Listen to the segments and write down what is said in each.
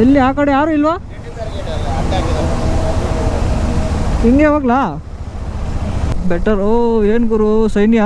ಎಲ್ಲಿ ಆ ಕಡೆ ಯಾರು ಇಲ್ವಾ? ಹಿಂಗೆ ಹೋಗ್ಲಾ? ಬೆಟರ್ ಓ, ಏನು ಗುರು, ಸೈನ್ಯ?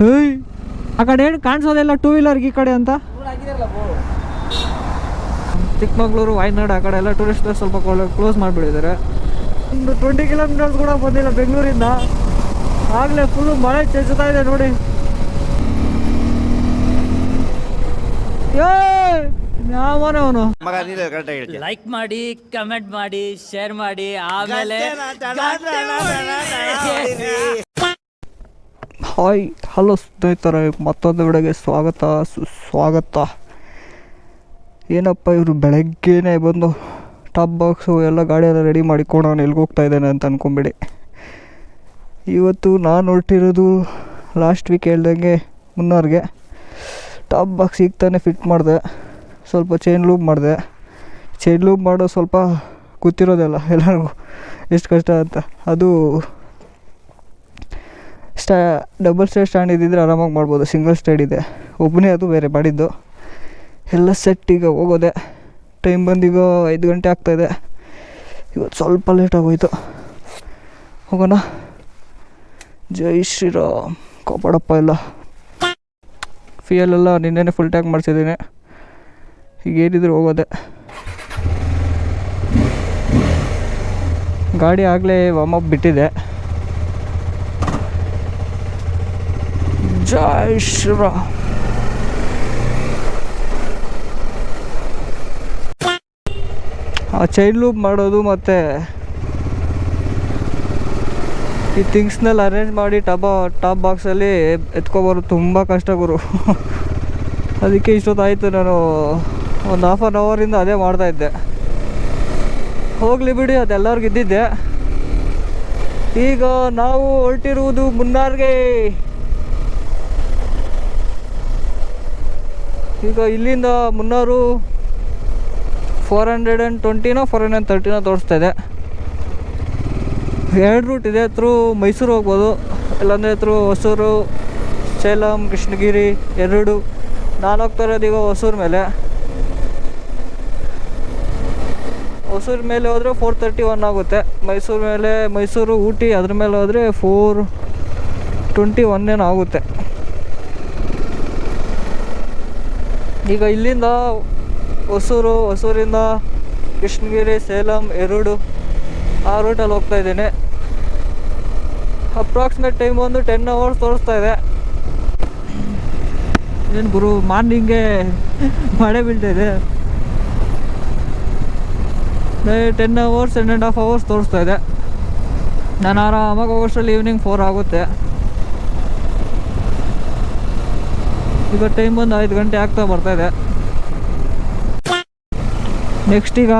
ಹೇಯ್ ಆ ಕಡೆ ಏನು ಕಾಣಿಸೋದಿಲ್ಲ ಟೂ ವೀಲರ್ಗೆ ಈ ಕಡೆ ಅಂತ? ಚಿಕ್ಕಮಗಳೂರು, ವಾಯ್ನಾಡು, ಆ ಕಡೆ ಎಲ್ಲ ಟೂರಿಸ್ಟ್ ಪ್ಲೇಸ್ ಸ್ವಲ್ಪ ಕ್ಲೋಸ್ ಮಾಡಿಬಿಟ್ಟಿದ್ದಾರೆ. ಒಂದು ಟ್ವೆಂಟಿ ಕಿಲೋಮೀಟರ್ಸ್ ಕೂಡ ಬಂದಿಲ್ಲ ಬೆಂಗಳೂರಿಂದ. ಆಗಲೇ ಫುಲ್ಲು ಮಳೆ ಚೆಚ್ಚುತ್ತಾ ಇದೆ ನೋಡಿ. ಏ ಮಗ ನೀನು ಹೇಳ್ತೀನಿ ಲೈಕ್ ಮಾಡಿ ಕಮೆಂಟ್ ಮಾಡಿ ಶೇರ್ ಮಾಡಿ ಆಮೇಲೆ ಹಾಯ್ ಹಲೋ ಸ್ನೇಹಿತರೆ ಮತ್ತೊಂದು ವಿಡಿಯೋಗೆ ಸ್ವಾಗತ ಸುಸ್ವಾಗತ ಏನಪ್ಪ ಇವರು ಬೆಳಗ್ಗೆನೇ ಬಂದು ಟಾಪ್ ಬಾಕ್ಸು ಎಲ್ಲ ಗಾಡಿಯೆಲ್ಲ ರೆಡಿ ಮಾಡಿಕೊಂಡು ನಾನು ಎಲ್ಲಿಗೆ ಹೋಗ್ತಾ ಇದ್ದೇನೆ ಅಂತ ಅಂದ್ಕೊಂಬಿಡಿ ಇವತ್ತು ನಾನು ಹೊರಟಿರೋದು ಲಾಸ್ಟ್ ವೀಕ್ ಹೇಳ್ದಂಗೆ ಮುನ್ನಾರ್ಗೆ ಟಾಪ್ ಬಾಕ್ಸ್ ಈಗ ತಾನೇ ಫಿಟ್ ಮಾಡಿದೆ ಸ್ವಲ್ಪ ಚೈನ್ ಲೂಪ್ ಮಾಡಿದೆ. ಚೈನ್ ಲೂಪ್ ಮಾಡೋ ಸ್ವಲ್ಪ ಗೊತ್ತಿರೋದಲ್ಲ ಎಲ್ಲರಿಗೂ. ಎಷ್ಟು ಕಷ್ಟ ಅಂತ. ಅದು ಸ್ಟಾ ಡಬಲ್ ಸ್ಟೇಡ್ ಸ್ಟ್ಯಾಂಡ್ ಇದ್ದಿದ್ರೆ ಆರಾಮಾಗಿ ಮಾಡ್ಬೋದು. ಸಿಂಗಲ್ ಸ್ಟೇಡ್ ಇದೆ. ಒಬ್ಬನೇ ಅದು ಬೇರೆ ಮಾಡಿದ್ದು. ಎಲ್ಲ ಸೆಟ್ ಈಗ ಹೋಗೋದೆ. ಟೈಮ್ ಬಂದೀಗ ಐದು ಗಂಟೆ ಆಗ್ತಾಯಿದೆ ಇವತ್ತು ಸ್ವಲ್ಪ ಲೇಟ್ ಆಗೋಯ್ತು. ಹೋಗೋಣ. ಜೈ ಶ್ರೀರಾಮ್. ಕಾಪಾಡಪ್ಪ ಎಲ್ಲ. ಫಿಯಲ್ಲೆಲ್ಲ ನಿನ್ನೆನೆ ಫುಲ್ ಟ್ಯಾಕ್ ಮಾಡಿಸಿದ್ದೀನಿ. ಈಗ ಏನಿದ್ರು ಹೋಗೋದೆ. ಗಾಡಿ ಆಗಲೇ ಅಪ್ ಬಿಟ್ಟಿದೆ. ಜೈ ಶ್ರೀರಾಮ್ ಆ ಚೈಲ್ಡ್ ಲೂಪ್ ಮಾಡೋದು ಮತ್ತು ಈ ಥಿಂಗ್ಸ್ನೆಲ್ಲ ಅರೇಂಜ್ ಮಾಡಿ ಟಬ ಟಾಪ್ ಬಾಕ್ಸಲ್ಲಿ ಎತ್ಕೊಬರೋದು ತುಂಬ ಕಷ್ಟ ಗುರು. ಅದಕ್ಕೆ ಇಷ್ಟೊತ್ತಾಯಿತು ನಾನು ಒಂದು ಹಾಫ್ ಆನ್ ಅವರಿಂದ ಅದೇ ಮಾಡ್ತಾಯಿದ್ದೆ ಹೋಗ್ಲಿ ಬಿಡಿ ಅದೆಲ್ಲರಿಗೂ ಇದ್ದಿದ್ದೆ. ಈಗ ನಾವು ಹೊರಟಿರುವುದು ಮುನ್ನಾರ್ಗೆ. ಈಗ ಇಲ್ಲಿಂದ ಮುನ್ನಾರು ಫೋರ್ ಹಂಡ್ರೆಡ್ ಆ್ಯಂಡ್ ಟ್ವೆಂಟಿನೋ ಫೋರ್ ಹಂಡ್ರೆಡ್ ಆ್ಯಂಡ್ ತರ್ಟಿನೋ ತೋರಿಸ್ತಾ ಇದೆ. ಎರಡು ರೂಟ್ ಇದೆ ತ್ರೂ ಮೈಸೂರು ಹೋಗ್ಬೋದು. ಇಲ್ಲಾಂದರೆ ತ್ರೂ ಹೊಸೂರು, ಸೇಲಂ, ಕೃಷ್ಣಗಿರಿ, ಎರಡು. ನಾನು ಹೋಗ್ತಾ ಇರೋದು ಈಗ ಹೊಸೂರು ಮೇಲೆ. ಹೊಸೂರು ಮೇಲೆ ಹೋದರೆ ಫೋರ್ ತರ್ಟಿ ಒನ್ ಆಗುತ್ತೆ. ಮೈಸೂರು ಮೇಲೆ, ಮೈಸೂರು, ಊಟಿ ಅದ್ರ ಮೇಲೆ ಹೋದರೆ ಫೋರ್ ಟ್ವೆಂಟಿ ಒನ್ ಏನೋ ಆಗುತ್ತೆ. ಈಗ ಇಲ್ಲಿಂದ ಹೊಸೂರು, ಹೊಸೂರಿಂದ ಕೃಷ್ಣಗಿರಿ, ಸೇಲಂ, ಎರಡು ಆ ರೂಟಲ್ಲಿ ಹೋಗ್ತಾ ಇದ್ದೀನಿ. ಅಪ್ರಾಕ್ಸಿಮೇಟ್ ಟೈಮ್ ಒಂದು ಟೆನ್ ಅವರ್ಸ್ ತೋರಿಸ್ತಾ ಇದೆ. ಏನು ಗುರು ಮಾರ್ನಿಂಗೇ ಮಳೆ ಬೀಳ್ತಾ ಇದೆ. Ten hours ten and half hours ತೋರಿಸ್ತಾ ಇದೆ. ನಾನು ಆರಾಮಾಗಿ ಹೋಗೋಷ್ಟರಲ್ಲಿ ಈವ್ನಿಂಗ್ ಫೋರ್ ಆಗುತ್ತೆ. ಈಗ ಟೈಮ್ ಬಂದು ಐದು ಗಂಟೆ ಆಗ್ತಾ ಬರ್ತಾ ಇದೆ. ನೆಕ್ಸ್ಟ್ ಈಗ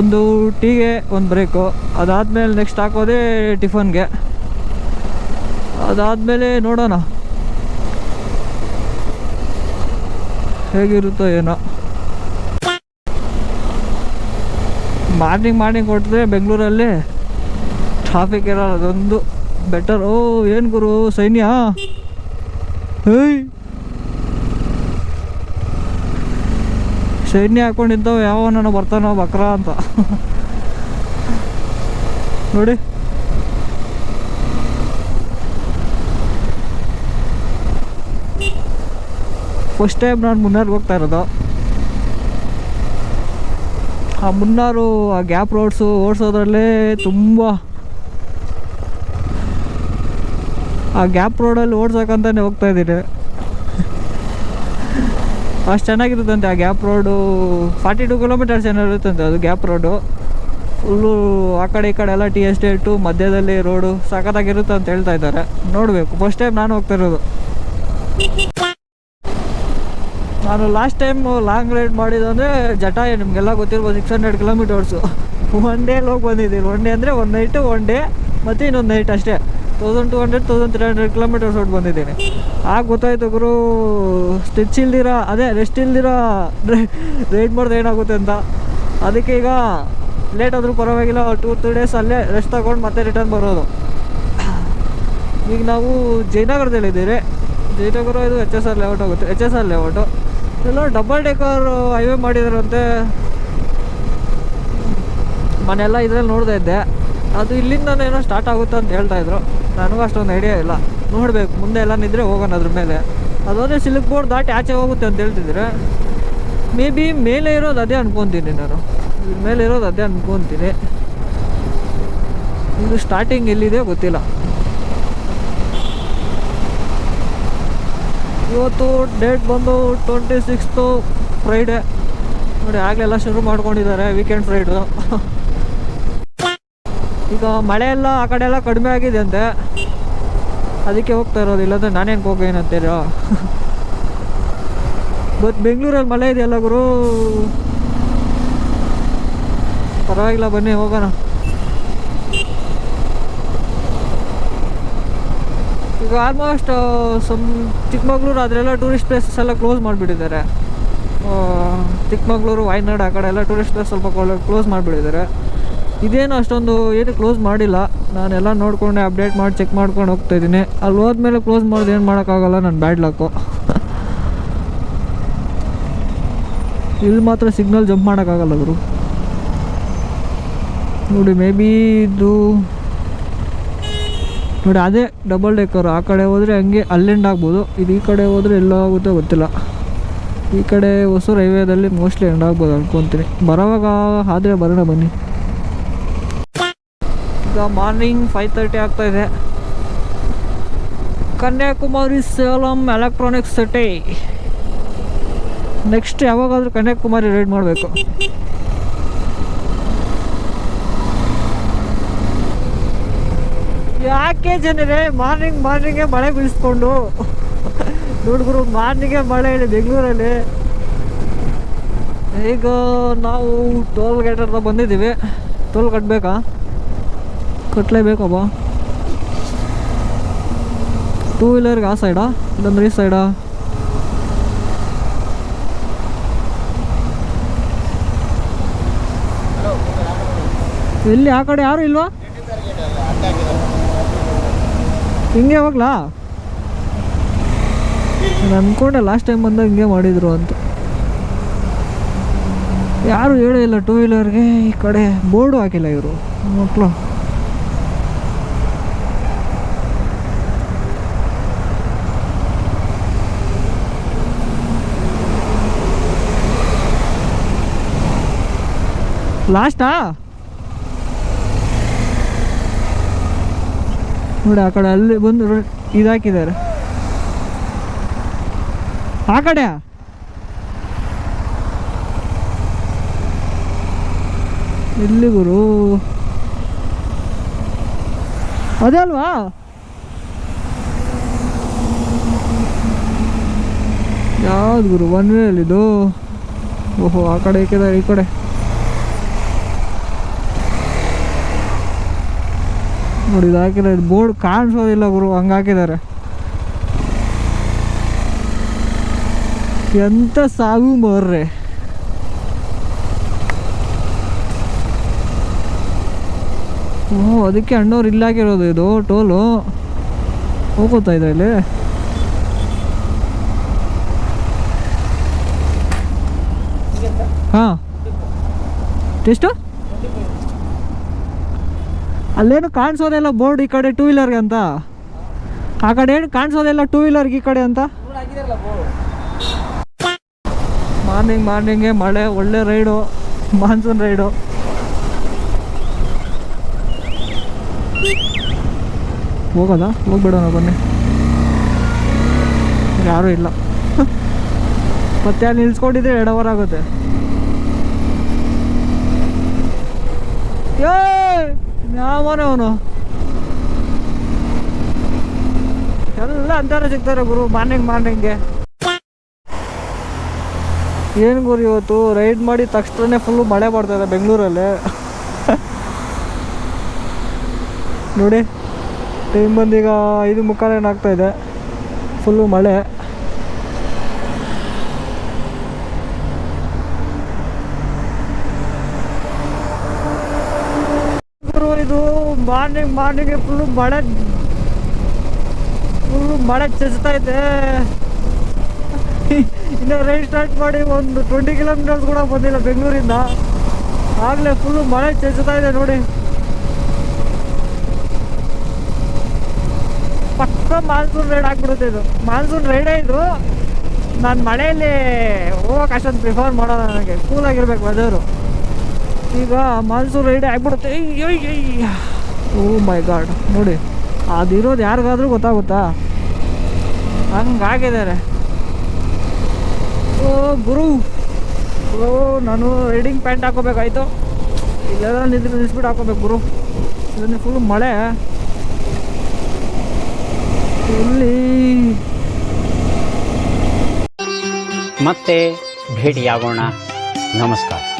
ಒಂದು ಟೀಗೆ ಒಂದು ಬ್ರೇಕು ಅದಾದಮೇಲೆ ನೆಕ್ಸ್ಟ್ ಹಾಕೋದೇ ಟಿಫನ್ಗೆ ಅದಾದಮೇಲೆ ನೋಡೋಣ. ಹೇಗಿರುತ್ತೋ ಏನೋ. ಮಾರ್ನಿಂಗ್ ಮಾರ್ನಿಂಗ್ ಕೊಟ್ಟಿದ್ರೆ ಬೆಂಗಳೂರಲ್ಲಿ. ಟ್ರಾಫಿಕ್ ಇರೋಲ್ಲ, ಅದೊಂದು ಬೆಟರ್ ಓ, ಏನು ಗುರು, ಸೈನ್ಯ? ಹೇಯ್ ಸೈನ್ಯ ಯಾವ ನಾನು ಬರ್ತಾನೋ, ಬಕ್ರ ಅಂತ. ನೋಡಿ. ಫಸ್ಟ್ ಟೈಮ್ ನಾನು ಮುನ್ನಾರ್ಗೆ ಹೋಗ್ತಾ ಇರೋದು. ಆ ಮುನ್ನಾರು ಆ ಗ್ಯಾಪ್ ರೋಡ್ಸು ಓಡಿಸೋದ್ರಲ್ಲೇ ತುಂಬ ಆ ಗ್ಯಾಪ್ ರೋಡಲ್ಲಿ ಓಡ್ಸೋಕ್ಕಂತಾನೆ ಹೋಗ್ತಾ ಇದ್ದೀನಿ ಅಷ್ಟು ಚೆನ್ನಾಗಿರುತ್ತಂತೆ ಆ gap road. Forty two kilometers ಏನೋ ಇರುತ್ತಂತೆ ಅದು ಗ್ಯಾಪ್ ರೋಡು. ಫುಲ್ಲು ಆ ಕಡೆ ಈ ಕಡೆ ಎಲ್ಲ ಟಿ ಎಸ್ಟೇಟು ಮಧ್ಯದಲ್ಲಿ ರೋಡು ಸಖತ್ತಾಗಿರುತ್ತೆ ಅಂತ ಹೇಳ್ತಾ ಇದ್ದಾರೆ. ನೋಡಬೇಕು, ಫಸ್ಟ್ ಟೈಮ್ ನಾನು ಹೋಗ್ತಾ ಇರೋದು. ನಾನು ಲಾಸ್ಟ್ ಟೈಮ್ ಲಾಂಗ್ ರೈಡ್ ಮಾಡಿದಂದರೆ ಜಟಾಯ ನಿಮಗೆಲ್ಲ ಗೊತ್ತಿರ್ಬೋದು ಸಿಕ್ಸ್ ಹಂಡ್ರೆಡ್ ಕಿಲೋಮೀಟರ್ಸು ಒನ್ ಡೇಲಿ ಹೋಗಿ ಬಂದಿದ್ದೀನಿ ಒನ್ ಡೇ ಅಂದರೆ ಒನ್ ನೈಟು ಒನ್ ಡೇ ಮತ್ತು ಇನ್ನೊಂದು ನೈಟ್ ಅಷ್ಟೇ. Thousand two hundred thousand three hundred kilometers ಹೊಟ್ಟು ಬಂದಿದ್ದೀನಿ. ಆಗ ಗೊತ್ತಾಯ್ತು ಗುರು ಸ್ಟಿಚ್ ಇಲ್ದಿರ, ಅದೇ ರೆಸ್ಟ್ ಇಲ್ದಿರ ರೈಡ್ ಮಾಡಿದ್ರೆ ಏನಾಗುತ್ತೆ ಅಂತ. ಅದಕ್ಕೆ ಈಗ ಲೇಟ್ ಆದರೂ ಪರವಾಗಿಲ್ಲ ಟೂ ತ್ರೀ ಡೇಸ್ ಅಲ್ಲೇ ರೆಸ್ಟ್ ತಗೊಂಡು ಮತ್ತೆ ರಿಟರ್ನ್ ಬರೋದು. ಈಗ ನಾವು ಜಯನಗರದಲ್ಲಿದ್ದೀರಿ. ಜಯನಗರ ಇದು ಎಚ್ ಎಸ್ ಆರ್ ಲೇಔಟ್ ಆಗುತ್ತೆ ಎಚ್ ಎಸ್ ಆರ್ ಲೇಔಟು ಎಲ್ಲ ಡಬಲ್ ಡೆಕರ್ ಹೈವೇ ಮಾಡಿದಾರಂತೆ. ಮನೆಲ್ಲ ಇದ್ರಲ್ಲಿ ನೋಡ್ತಾ ಇದ್ದೆ. ಅದು ಇಲ್ಲಿಂದ ಏನೋ ಸ್ಟಾರ್ಟ್ ಆಗುತ್ತೆ ಅಂತ ಹೇಳ್ತಾ ಇದ್ರು. ನನಗೂ ಅಷ್ಟೊಂದು ಐಡಿಯಾ ಇಲ್ಲ. ನೋಡ್ಬೇಕು, ಮುಂದೆ ಎಲ್ಲ ನಿದ್ರೆ ಹೋಗೋಣ ಅದ್ರ ಮೇಲೆ. ಅದಾದ್ರೆ ಸಿಲ್ಕ್ ಬೋರ್ಡ್ ದಾಟಿ ಆಚೆ ಹೋಗುತ್ತೆ ಅಂತ ಹೇಳ್ತಿದ್ರೆ. ಮೇ ಬಿ ಮೇಲೆ ಇರೋದು ಅದೇ ಅನ್ಕೊತೀನಿ ನಾನು. ಮೇಲೆ ಇರೋದು ಅದೇ ಅನ್ಕೊತೀನಿ. ಇದು ಸ್ಟಾರ್ಟಿಂಗ್ ಎಲ್ಲಿದೆ ಗೊತ್ತಿಲ್ಲ. ಇವತ್ತು ಡೇಟ್ ಬಂದು ಟ್ವೆಂಟಿ ಸಿಕ್ಸ್ತು ಫ್ರೈಡೇ ನೋಡಿ, ಆಗಲೆಲ್ಲ ಶುರು ಮಾಡ್ಕೊಂಡಿದ್ದಾರೆ ವೀಕೆಂಡ್ ಫ್ರೈಡು ಈಗ ಮಳೆ ಎಲ್ಲ ಆ ಕಡೆ ಎಲ್ಲ ಕಡಿಮೆ ಆಗಿದೆ ಅಂತೆ. ಅದಕ್ಕೆ ಹೋಗ್ತಾ ಇರೋದು, ಇಲ್ಲಾಂದ್ರೆ ನಾನೇನು ಹೋಗೇನಂತೀರ ಬಟ್ ಬೆಂಗಳೂರಲ್ಲಿ ಮಳೆ ಇದೆಯಲ್ಲ ಗುರು? ಪರವಾಗಿಲ್ಲ, ಬನ್ನಿ, ಹೋಗೋಣ. ಈಗ ಆಲ್ಮೋಸ್ಟ್ ಸಮ್ ಚಿಕ್ಕಮಗ್ಳೂರು ಅದರೆಲ್ಲ ಟೂರಿಸ್ಟ್ ಪ್ಲೇಸಸ್ ಎಲ್ಲ ಕ್ಲೋಸ್ ಮಾಡಿಬಿಟ್ಟಿದ್ದಾರೆ. ಚಿಕ್ಕಮಗ್ಳೂರು, ವಾಯ್ನಾಡ್ ಆ ಕಡೆ ಎಲ್ಲ ಟೂರಿಸ್ಟ್ ಪ್ಲೇಸ್ ಸ್ವಲ್ಪ ಕ್ಲೋಸ್ ಮಾಡಿಬಿಟ್ಟಿದ್ದಾರೆ. ಇದೇನು ಅಷ್ಟೊಂದು ಏನು ಕ್ಲೋಸ್ ಮಾಡಿಲ್ಲ. ನಾನೆಲ್ಲ ನೋಡ್ಕೊಂಡೆ ಅಪ್ಡೇಟ್ ಮಾಡಿ ಚೆಕ್ ಮಾಡ್ಕೊಂಡು ಹೋಗ್ತಾ ಇದ್ದೀನಿ. ಅಲ್ಲಿ ಹೋದ್ಮೇಲೆ ಕ್ಲೋಸ್ ಮಾಡೋದು ಏನು ಮಾಡೋಕ್ಕಾಗಲ್ಲ ನನ್ನ ಬ್ಯಾಡ್ ಲಕ್ಕು ಇಲ್ಲಿ ಮಾತ್ರ ಸಿಗ್ನಲ್ ಜಂಪ್ ಮಾಡೋಕ್ಕಾಗಲ್ಲ ಗುರು. ನೋಡಿ ಮೇ ಬಿ ಇದು ನೋಡಿ, ಅದೇ ಡಬಲ್ ಡೆಕ್ಕರ್ ಆ ಕಡೆ ಹೋದರೆ ಹಂಗೆ ಅಲ್ಲೆಂಡ್ ಆಗ್ಬೋದು. ಇದು ಈ ಕಡೆ ಹೋದರೆ ಎಲ್ಲ ಆಗುತ್ತೋ ಗೊತ್ತಿಲ್ಲ. ಈ ಕಡೆ ಹೊಸ ಹೈವೇದಲ್ಲಿ ಮೋಸ್ಟ್ಲಿ ಎಂಡ್ ಆಗ್ಬೋದು ಅನ್ಕೊತೀನಿ. ಬರೋವಾಗ ಆದರೆ ಬರೋಣ ಬನ್ನಿ. ಈಗ ಮಾರ್ನಿಂಗ್ ಫೈವ್ ತರ್ಟಿ ಆಗ್ತಾ ಇದೆ. Kanyakumari Salem electronics city next ಯಾವಾಗಾದರೂ ಕನ್ಯಾಕುಮಾರಿ ರೈಡ್ ಮಾಡಬೇಕು. ಯಾಕೆ ಜನರೇ ಮಾರ್ನಿಂಗ್ ಮಾರ್ನಿಂಗೇ ಮಳೆ ಬೀಳಿಸ್ಕೊಂಡು? ಹುಡುಗರು ಮಾರ್ನಿಂಗೇ ಮಳೆ ಇದೆ ಬೆಂಗಳೂರಲ್ಲಿ. ಈಗ ನಾವು ಟೋಲ್ ಗೇಟ್ ಹತ್ರ ಬಂದಿದ್ದೀವಿ. ಟೋಲ್ ಕಟ್ಟಬೇಕಾ ಕಟ್ಟಲೇಬೇಕಪ್ಪ ಟೂ ವೀಲರ್ಗೆ ಆ ಸೈಡಾ ಇಲ್ಲಂದ್ರೆ ಈ ಸೈಡಾ ಎಲ್ಲಿ, ಆ ಕಡೆ ಯಾರು ಇಲ್ವಾ? ಹಿಂಗೆ ಹೋಗ್ಲಾ ನಾನು ಅನ್ಕೊಂಡೆ ಲಾಸ್ಟ್ ಟೈಮ್ ಬಂದಾಗ ಹಿಂಗೆ ಮಾಡಿದ್ರು ಅಂತ. ಯಾರು ಹೇಳೇ ಇಲ್ಲ ಟೂ ವೀಲರ್ಗೆ ಈ ಕಡೆ ಬೋರ್ಡು ಹಾಕಿಲ್ಲ ಇವರು ಮಕ್ಕಳು ಲಾಸ್ಟಾ ನೋಡಿ, ಆ ಕಡೆ ಅಲ್ಲಿ ಬಂದು ಇದಾಕಿದ್ದಾರೆ. ಆ ಕಡೆ? ಇಲ್ಲಿ ಗುರು? ಅದೇ ಅಲ್ವಾ? ಯಾವ್ದು ಗುರು ಒನ್ ವೇ ಅಲ್ಲಿದು? ಓಹೋ, ಆ ಕಡೆ ಹಾಕಿದ್ದಾರೆ ಈ ಕಡೆ. ನೋಡಿ ಇದು ಹಾಕಿದ್ದಾರೆ ಬೋರ್ಡ್ ಕಾಣಿಸೋದಿಲ್ಲ ಗುರು, ಹಂಗೆ ಹಾಕಿದ್ದಾರೆ. ಎಂತ ಸಾವು ಮರ್ರೆ. ಓ, ಅದಕ್ಕೆ ಅಣ್ಣವ್ರು ಇಲ್ಲಾಗಿರೋದು ಇದು, ಟೋಲು. ಹೋಗೋತಾ ಇದೆ ಇಲ್ಲಿ? ಹಾಂ. ಎಷ್ಟು? ಅಲ್ಲೇನು ಕಾಣಿಸೋದೆಲ್ಲ ಬೋರ್ಡ್ ಈ ಕಡೆ ಟೂ ವೀಲರ್ಗೆ ಅಂತ? ಆ ಕಡೆ ಏನು ಕಾಣಿಸೋದೆಲ್ಲ ಟೂ ವೀಲರ್ಗೆ ಈ ಕಡೆ ಅಂತ? ಮಾರ್ನಿಂಗ್ ಮಾರ್ನಿಂಗೆ ಮಳೆ, ಒಳ್ಳೆ ರೈಡು ಮಾನ್ಸೂನ್ ರೈಡು ಹೋಗೋದ? ಹೋಗ್ಬಿಡೋಣ ಬನ್ನಿ. ಯಾರೂ ಇಲ್ಲ. ಮತ್ತೆ ಅಲ್ಲಿ ನಿಲ್ಸ್ಕೊಂಡಿದ್ರೆ ಎರಡು ಅವರ್ ಆಗುತ್ತೆ. ಏ ಯಾವನೇ ಅವನು ಎಲ್ಲ ಅಂತಾರೆ ಸಿಗ್ತಾರೆ ಗುರು ಮಾರ್ನಿಂಗ್ ಮಾರ್ನಿಂಗ್ಗೆ ಏನು ಗುರು ಇವತ್ತು? ರೈಡ್ ಮಾಡಿ ತಕ್ಷಣ ಫುಲ್ಲು ಮಳೆ ಬರ್ತಾ ಇದೆ ಬೆಂಗಳೂರಲ್ಲಿ. ನೋಡಿ ಟೈಮ್ ಬಂದೀಗ ಐದು ಮುಕ್ಕಾಲು ಏನಾಗ್ತಾ ಇದೆ? ಫುಲ್ಲು ಮಳೆ ಗುರು ಇದು ಮಾರ್ನಿಂಗ್ ಮಾರ್ನಿಂಗ್ ಫುಲ್ಲು ಮಳೆ. ಫುಲ್ಲು ಮಳೆ ಚಸ್ತಾ ಇದೆ. ಇನ್ನು ರೈಡ್ ಸ್ಟಾರ್ಟ್ ಮಾಡಿ ಒಂದು ಟ್ವೆಂಟಿ ಕಿಲೋಮೀಟರ್ಸ್ ಕೂಡ ಬಂದಿಲ್ಲ ಬೆಂಗಳೂರಿಂದ. ಆಗಲೇ ಫುಲ್ಲು ಮಳೆ ಚಚ್ತಾ ಇದೆ ನೋಡಿ. ಪಕ್ಕ ಮಾನ್ಸೂನ್ ರೈಡ್ ಆಗ್ಬಿಡುತ್ತೆ ಇದು. ಮಾನ್ಸೂನ್ ರೈಡೇ ಇದು. ನಾನು ಮಳೆಯಲ್ಲಿ ಹೋಗೋಕೆ ಅಷ್ಟೊಂದು ಪ್ರಿಫರ್ ಮಾಡೋಲ್ಲ ನನಗೆ. ಕೂಲಾಗಿರ್ಬೇಕು ವೆದರು ಈಗ ಮಾನ್ಸೂನ್ ರೈಡ್ ಆಗ್ಬಿಡುತ್ತೆ. ಓ ಮೈ ಗಾಡ್ ನೋಡಿ, ಅದಿರೋದು ಯಾರಿಗಾದ್ರೂ ಗೊತ್ತಾಗುತ್ತಾ? ಹಂಗಾಗಿದ್ದಾರೆ. ಓ ಗುರು. ಓ, ನಾನು ರೈಡಿಂಗ್ ಪ್ಯಾಂಟ್ ಹಾಕೋಬೇಕಾಯ್ತು. ಇಲ್ಲೆಲ್ಲ ನಿಂತು ನಿಲ್ಸ್ಬಿಟ್ಟು ಹಾಕೋಬೇಕು ಗುರು. ಇದನ್ನು ಫುಲ್ ಮಳೆ. ಇಲ್ಲಿ. ಮತ್ತೆ ಭೇಟಿಯಾಗೋಣ. ನಮಸ್ಕಾರ.